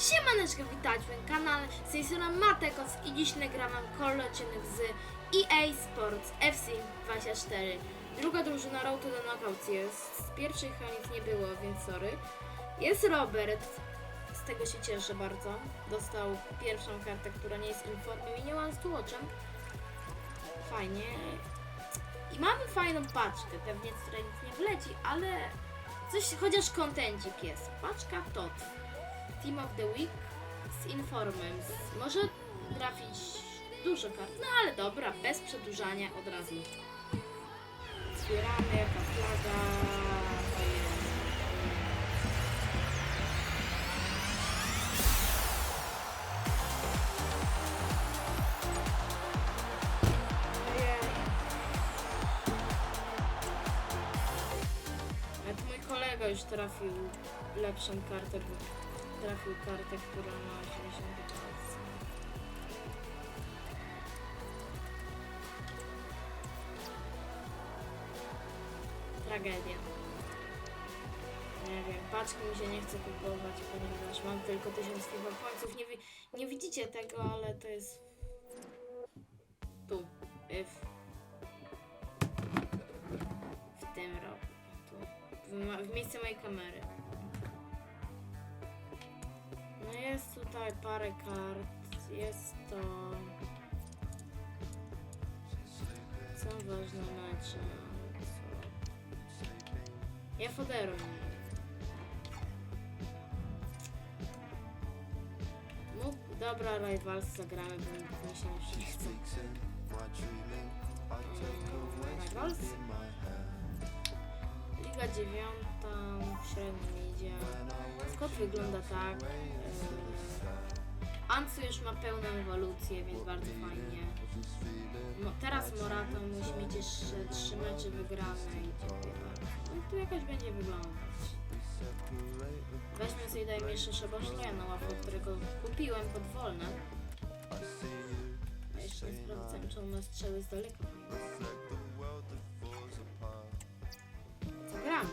Siemaneczko, witajcie w moim kanale, z tej strony Matekos i dziś nagrywam kolejny odcinek z EA Sports FC 24. Druga drużyna Road to the Knockouts jest, z pierwszej chyba nic nie było, więc sorry. Jest Robert, z tego się cieszę bardzo. Dostał pierwszą kartę, która nie jest informem i nie ma z tłoczem. Fajnie. I mamy fajną paczkę, pewnie z której nic nie wleci, ale coś, chociaż kontencik jest. Paczka TOT. Team of the Week z Informem. Może trafić dużo kart, no ale dobra, bez przedłużania od razu. Zbieramy, jaka flaga. mój kolega już trafił lepszą kartę, trafił kartę, która ma 80 palców. Tragedia. Nie wiem, paczki mi się nie chce kupować, ponieważ mam tylko 1000 FIFA końców. Nie, wi- nie widzicie tego, ale to jest tu, y, w, tym roku. Tu, w, w miejsce mojej kamery. No jest tutaj parę kart. Jest to. Są ważne mecze. Ja foderu nie mam. Mógł, dobra, Rivals zagramy, bo mi się nie chce. Liga dziewiąta, średnio idzie. Skot wygląda tak. Yy, Ansu już ma pełną ewolucję, więc bardzo fajnie. Teraz Morata musi mieć jeszcze trzy mecze wygrane i dziękuję bardzo. No tu jakoś będzie wyglądać. Weźmy sobie dajmy jeszcze Szebośniana, łapę, którego kupiłem pod wolne. A jeszcze sprawdzam, czy on ma strzały z daleka. Co gram?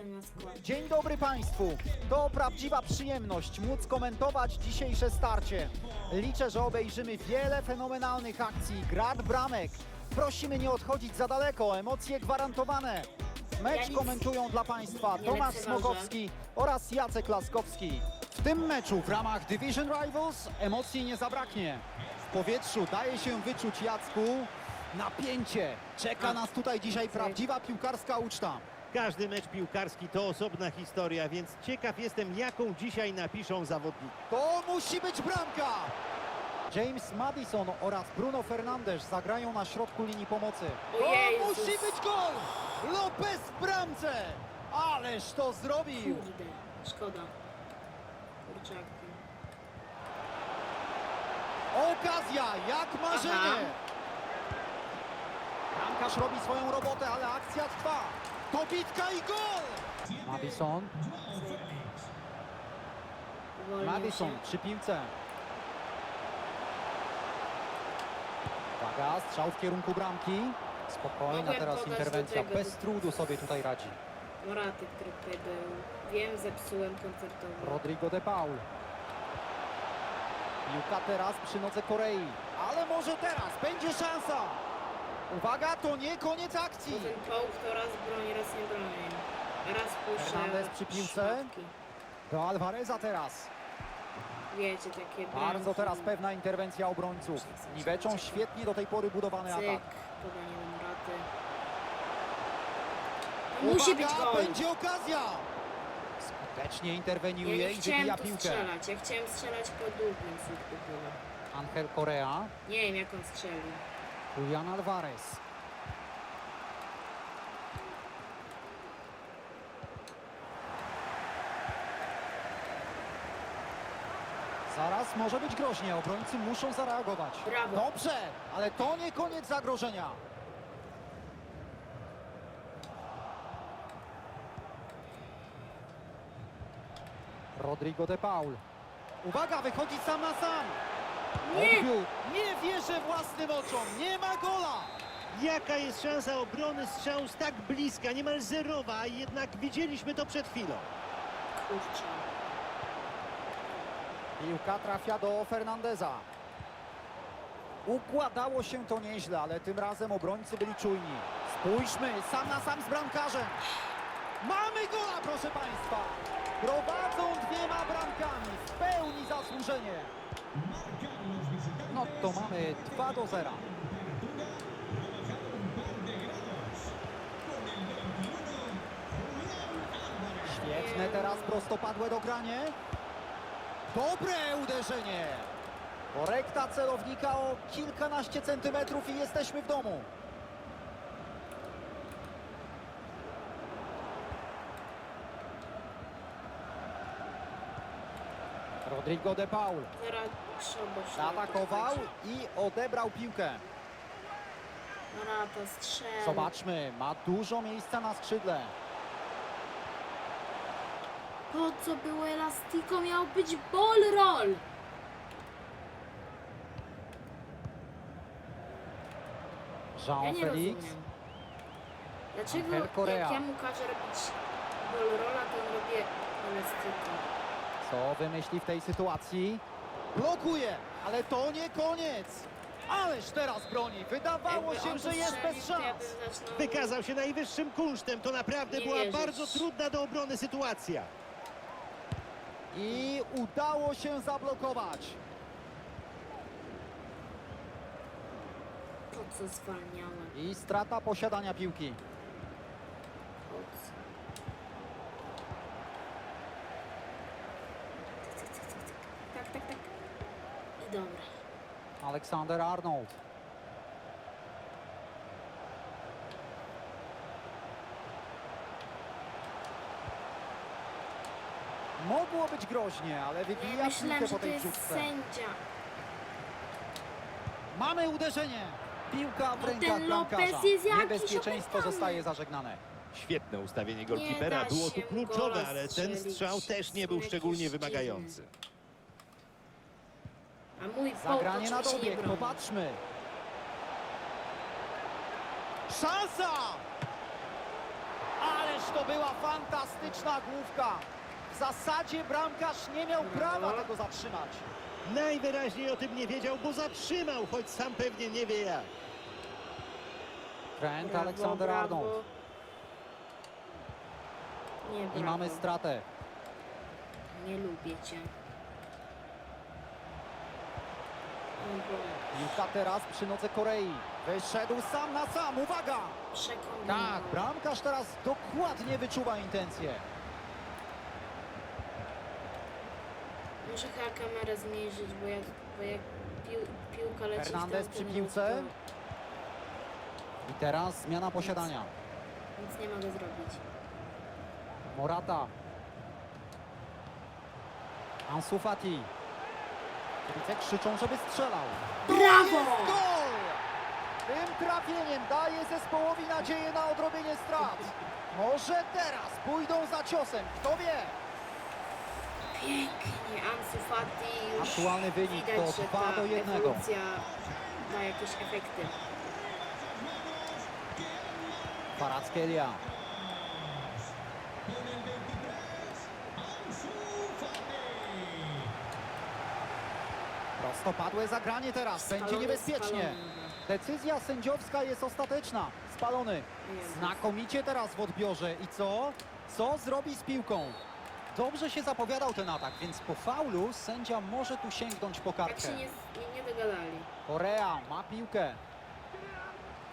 On ma skład. Dzień dobry Państwu. To prawdziwa przyjemność móc komentować dzisiejsze starcie. Liczę, że obejrzymy wiele fenomenalnych akcji, grad bramek. Prosimy nie odchodzić za daleko, emocje gwarantowane. Mecz komentują dla Państwa Tomasz. Smogowski oraz Jacek Laskowski. W tym meczu w ramach Division Rivals emocji nie zabraknie. W powietrzu daje się wyczuć Jacku napięcie. Czeka nas tutaj dzisiaj prawdziwa piłkarska uczta. Każdy mecz piłkarski to osobna historia, więc ciekaw jestem, jaką dzisiaj napiszą zawodnicy. To musi być bramka! James Madison oraz Bruno Fernandes zagrają na środku linii pomocy. To Jezus! musi być gol! Lopez w bramce! Ależ to zrobił! Kurde, szkoda. Kurczaki. Okazja, jak marzenie! Aha. Bramkarz robi swoją robotę, ale akcja trwa. Dobitka i gol! Madison, Madison przy piłce. Uwaga, strzał w kierunku bramki. Spokojna teraz interwencja, bez do- trudu sobie tutaj radzi. Moraty, który tutaj był. Wiem, zepsułem koncertowo. Rodrigo de Paul. Piłka teraz przy nodze Korei. Ale może teraz będzie szansa. Uwaga, to nie koniec akcji. Połk to raz broni, raz nie broni. Raz puszcza. Fernandez przy piłce. szmatki. Do Alvareza teraz. Wiecie, takie Bardzo bramki. teraz pewna interwencja obrońców. Niweczą świetnie do tej pory budowany Cyk, atak. podanie do Moraty. Musi być Uwaga, gol. będzie okazja. Skutecznie Ja interweniuje nie i chciałem wybija tu piłkę. strzelać. Ja chciałem strzelać po długim słupku. Angel Correa, Nie wiem, jak on strzelił. Julian Alvarez. Zaraz może być groźnie, obrońcy muszą zareagować. Brawo. Dobrze, ale to nie koniec zagrożenia. Rodrigo de Paul. Uwaga, wychodzi sam na sam. Nie! Nie wierzę własnym oczom. Nie ma gola. Jaka jest szansa obrony strzału z tak bliska, niemal zerowa, a jednak widzieliśmy to przed chwilą. Kurczę. Piłka trafia do Fernandeza. Układało się to nieźle, ale tym razem obrońcy byli czujni. Spójrzmy, sam na sam z bramkarzem. Mamy gola, proszę Państwa. Prowadzą dwiema bramkami. W pełni zasłużenie. No to mamy 2 do 0. Świetne teraz prostopadłe dogranie. Dobre uderzenie. Korekta celownika o kilkanaście centymetrów i jesteśmy w domu. Rodrigo de Paul zaatakował i odebrał piłkę. Morata strzela. Zobaczmy, ma dużo miejsca na skrzydle. Po co było elastiko? Miał być ball roll. Jean Ja Felix. rozumiem. Dlaczego jak ja mu każę robić ball rolla, to on robię elastyko? Co wymyśli w tej sytuacji? Blokuje, ale to nie koniec. Ależ teraz broni. Wydawało się, że jest bez szans. Wykazał się najwyższym kunsztem, to naprawdę Nie była bardzo trudna do obrony sytuacja. I udało się zablokować. Po co? I strata posiadania piłki. Po co? Cyk, cyk, cyk, cyk, cyk. Tak, tak, tak. I dobra. Aleksander Arnold. Mogło być groźnie, ale Ja wybija myślałem, piłkę że po to tej jest wrzutce. sędzia. Mamy uderzenie. Piłka w No rękach ten Lopez bramkarza. jest jakiś Niebezpieczeństwo opętany. zostaje zażegnane. Świetne ustawienie Nie golkipera, da było tu się kluczowe, ale ten strzał też nie był szczególnie wymagający. A mój Zagranie na się nie dobieg, broni. popatrzmy. Szansa! Ależ to była fantastyczna główka. W zasadzie bramkarz nie miał prawa tego zatrzymać. Najwyraźniej o tym nie wiedział, bo zatrzymał, choć sam pewnie nie wie jak. Trent Brawo, Alexander brawo. Arnold. Nie, I brawo. mamy stratę. Nie lubię cię. O Boże, Piłka teraz przy nodze Korei. Wyszedł sam na sam, uwaga! Tak, bramkarz teraz dokładnie wyczuwa intencje. Muszę chyba kamerę zmniejszyć, bo jak, bo jak pił, piłka leci Fernandez przy piłce. I teraz zmiana posiadania. to Nic nie mogę zrobić. Morata. Ansu Fati. Kibice krzyczą, żeby strzelał. Brawo! Gol! Tym trafieniem daje zespołowi nadzieję na odrobienie strat. Może teraz pójdą za ciosem, kto wie? Pięknie, Ansu Fati już Aktualny wynik widać, to że 2 ta do 1. ewolucja da jakieś efekty. Kvaratskhelia. Prostopadłe zagranie teraz, będzie niebezpiecznie. Decyzja sędziowska jest ostateczna. Spalony. Znakomicie teraz w odbiorze. I co? Co zrobi z piłką? Dobrze się zapowiadał ten atak, więc po faulu sędzia może tu sięgnąć po Tak kartkę. się nie, nie, nie dogadali. Korea ma piłkę.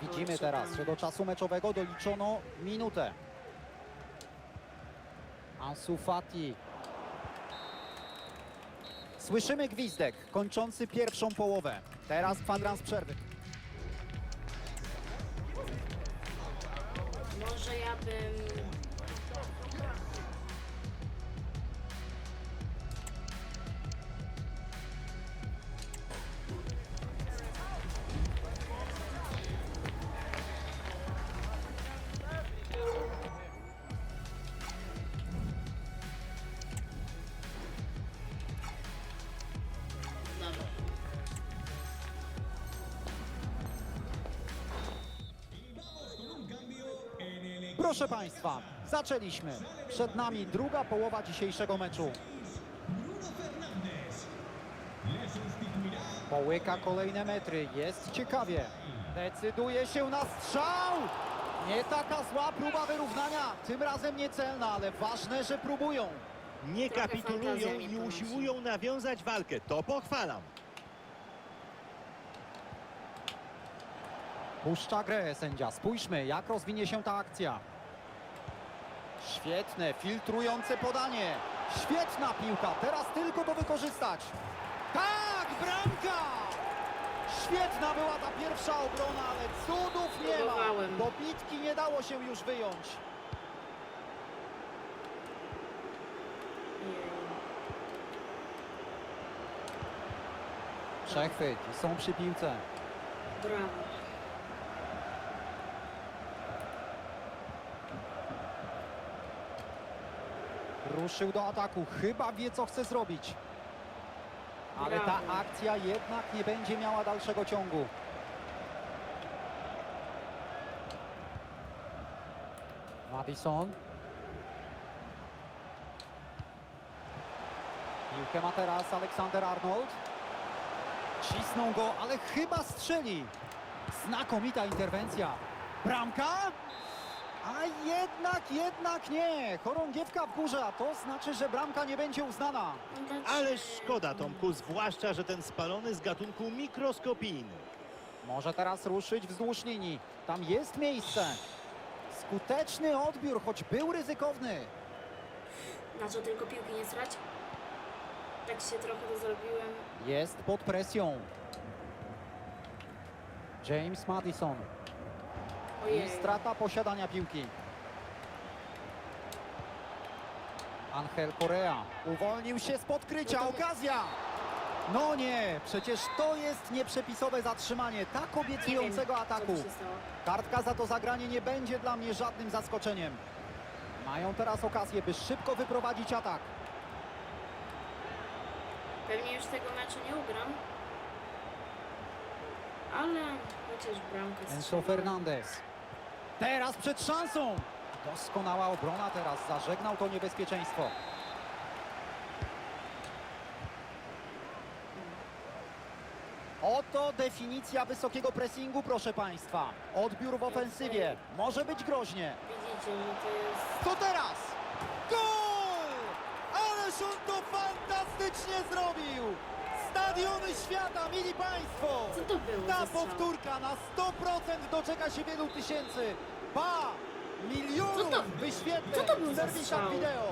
Widzimy teraz, że do czasu meczowego doliczono minutę. Ansu Fati. Słyszymy gwizdek kończący pierwszą połowę. Teraz kwadrans przerwy. Może ja bym... Proszę Państwa, zaczęliśmy. Przed nami druga połowa dzisiejszego meczu. Połyka kolejne metry, jest ciekawie. Decyduje się na strzał! Nie taka zła próba wyrównania, tym razem niecelna, ale ważne, że próbują. Nie kapitulują i usiłują nawiązać walkę. To pochwalam. Puszcza grę sędzia. Spójrzmy, jak rozwinie się ta akcja. Świetne, filtrujące podanie. Świetna piłka, teraz tylko to wykorzystać. Tak, bramka! Świetna była ta pierwsza obrona, ale cudów nie ma. Próbowałem. Do bitki nie dało się już wyjąć. Przechwyt są przy piłce. Brawo. Ruszył do ataku, chyba wie co chce zrobić. Ale ta akcja jednak nie będzie miała dalszego ciągu. Madison. Piłkę ma teraz Aleksander Arnold. Cisną go, ale chyba strzeli. Znakomita interwencja. Bramka? A jednak, jednak nie. Chorągiewka w górze, a to znaczy, że bramka nie będzie uznana. Ale szkoda, Tomku, zwłaszcza, że ten spalony z gatunku mikroskopijny. Może teraz ruszyć wzdłuż linii. Tam jest miejsce. Skuteczny odbiór, choć był ryzykowny. Na co tylko piłki nie strać? Tak się trochę to zrobiłem. Jest pod presją. James Madison. I strata posiadania piłki. Angel Correa uwolnił się z podkrycia. No Okazja! No nie, przecież to jest nieprzepisowe zatrzymanie tak obiecującego ataku. Kartka za to zagranie nie będzie dla mnie żadnym zaskoczeniem. Mają teraz okazję, by szybko wyprowadzić atak. Pewnie już tego meczu nie ugram. Ale chociaż bramkę Enzo. Fernandez. Teraz przed szansą. Doskonała obrona teraz. Zażegnał to niebezpieczeństwo. Oto definicja wysokiego pressingu, proszę Państwa. Odbiór w ofensywie. Może być groźnie. To teraz? Gol! Ależ on to fantastycznie zrobił! Stadiony świata, mili Państwo! Co to było Ta za strzał? powtórka na 100% doczeka się wielu tysięcy, ba, milionów Co to- wyświetleń co to był w za serwisach strzał? wideo.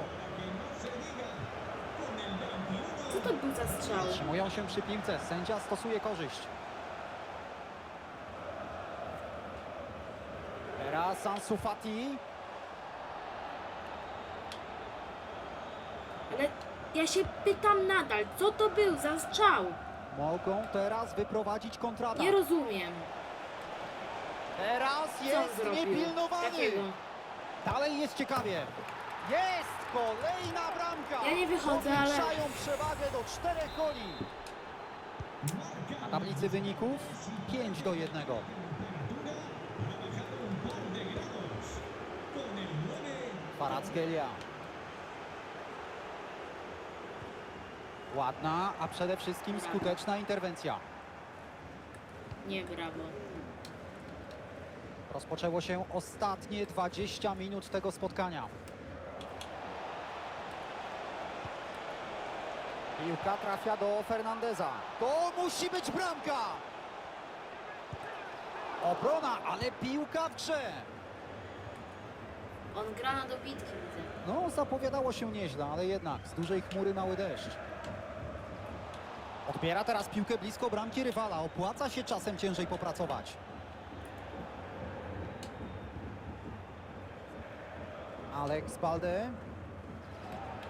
Co to był za strzał? Trzymują się przy piłce, sędzia stosuje korzyść. Teraz Ansu Fati. Ale ja się pytam nadal, co to był za strzał? Mogą teraz wyprowadzić kontratak. Nie rozumiem. Teraz jest zrobił? niepilnowany. Takiego. Dalej jest ciekawie. Jest kolejna bramka. Ja nie wychodzę, ale- Powiększają przewagę do czterech goli. Na tablicy wyników 5 do 1. Farackelia. Ładna, a przede wszystkim skuteczna interwencja. Nie, brawo. Rozpoczęło się ostatnie 20 minut tego spotkania. Piłka trafia do Fernandeza. To musi być bramka! Obrona, ale piłka w grze. On gra na dobitki, widzę. No, zapowiadało się nieźle, ale jednak z dużej chmury mały deszcz. Odbiera teraz piłkę blisko bramki rywala. Opłaca się czasem ciężej popracować. Alex Balde.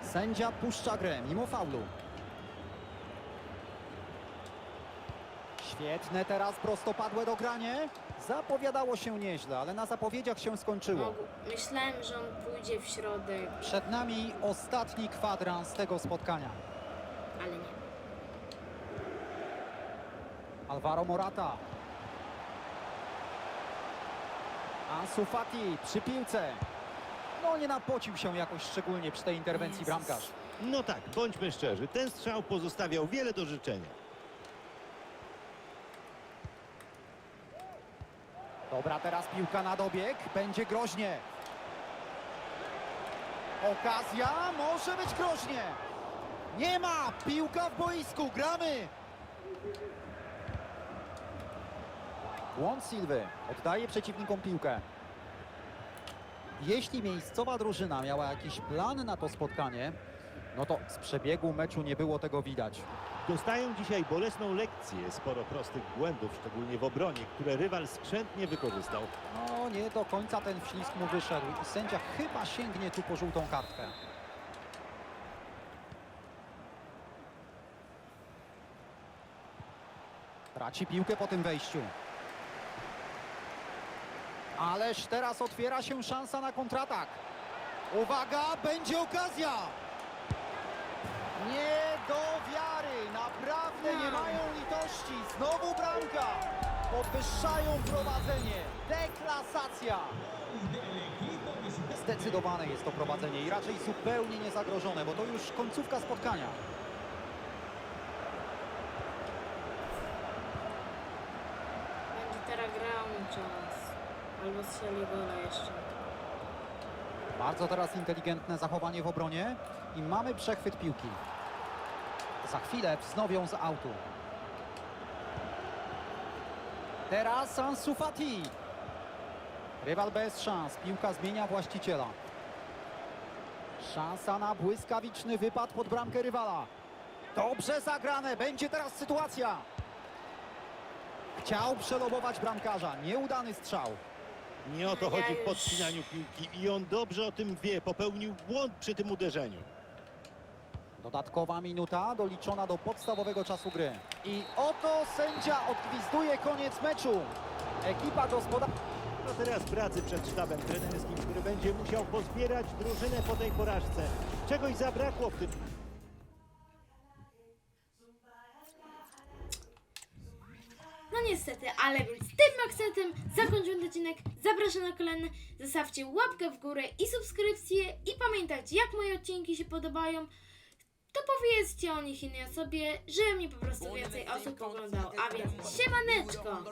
Sędzia puszcza grę mimo faulu. Świetne teraz prostopadłe dogranie. Zapowiadało się nieźle, ale na zapowiedziach się skończyło. Mógł... Myślałem, że on pójdzie w środek, Przed nami ostatni kwadrans tego spotkania. ale nie. Alvaro Morata. Ansu Fati przy piłce. No nie napocił się jakoś szczególnie przy tej interwencji Jezus. bramkarz. No tak, bądźmy szczerzy, ten strzał pozostawiał wiele do życzenia. Dobra, teraz piłka na dobieg. Będzie groźnie. Okazja, może być groźnie. Nie ma! Piłka w boisku, gramy! Błąd Silwy. Oddaje przeciwnikom piłkę. Jeśli miejscowa drużyna miała jakiś plan na to spotkanie, no to z przebiegu meczu nie było tego widać. Dostają dzisiaj bolesną lekcję, sporo prostych błędów, szczególnie w obronie, które rywal skrzętnie wykorzystał. No nie do końca ten wślizg mu wyszedł i sędzia chyba sięgnie tu po żółtą kartkę. Traci piłkę po tym wejściu. Ależ teraz otwiera się szansa na kontratak. Uwaga, będzie okazja! Nie do wiary, naprawdę nie mają litości. Znowu bramka. Podwyższają prowadzenie. Deklasacja. Zdecydowane jest to prowadzenie i raczej zupełnie niezagrożone, bo to już końcówka spotkania. Będzie teraz grał czas. Albo strzeli gola jeszcze. Bardzo teraz inteligentne zachowanie w obronie i mamy przechwyt piłki. Za chwilę wznowią z autu. Teraz Ansu Fati. Rywal bez szans. Piłka zmienia właściciela. Szansa na błyskawiczny wypad pod bramkę rywala. Dobrze zagrane. Będzie teraz sytuacja. Chciał przelobować bramkarza. Nieudany strzał. Nie o to Ja chodzi w już- podpinaniu piłki i on dobrze o tym wie, popełnił błąd przy tym uderzeniu. Dodatkowa minuta doliczona do podstawowego czasu gry. I oto sędzia odgwizduje koniec meczu. Ekipa gospodarza. No teraz pracy przed sztabem trenerskim, który będzie musiał pozbierać drużynę po tej porażce. Czegoś zabrakło w tym ale więc tym akcentem zakończymy odcinek. Zapraszam na kolejny. Zostawcie łapkę w górę i subskrypcję. I pamiętajcie, jak moje odcinki się podobają, to powiedzcie o nich innej osobie, żeby mnie po prostu więcej osób oglądało. A więc siemaneczko!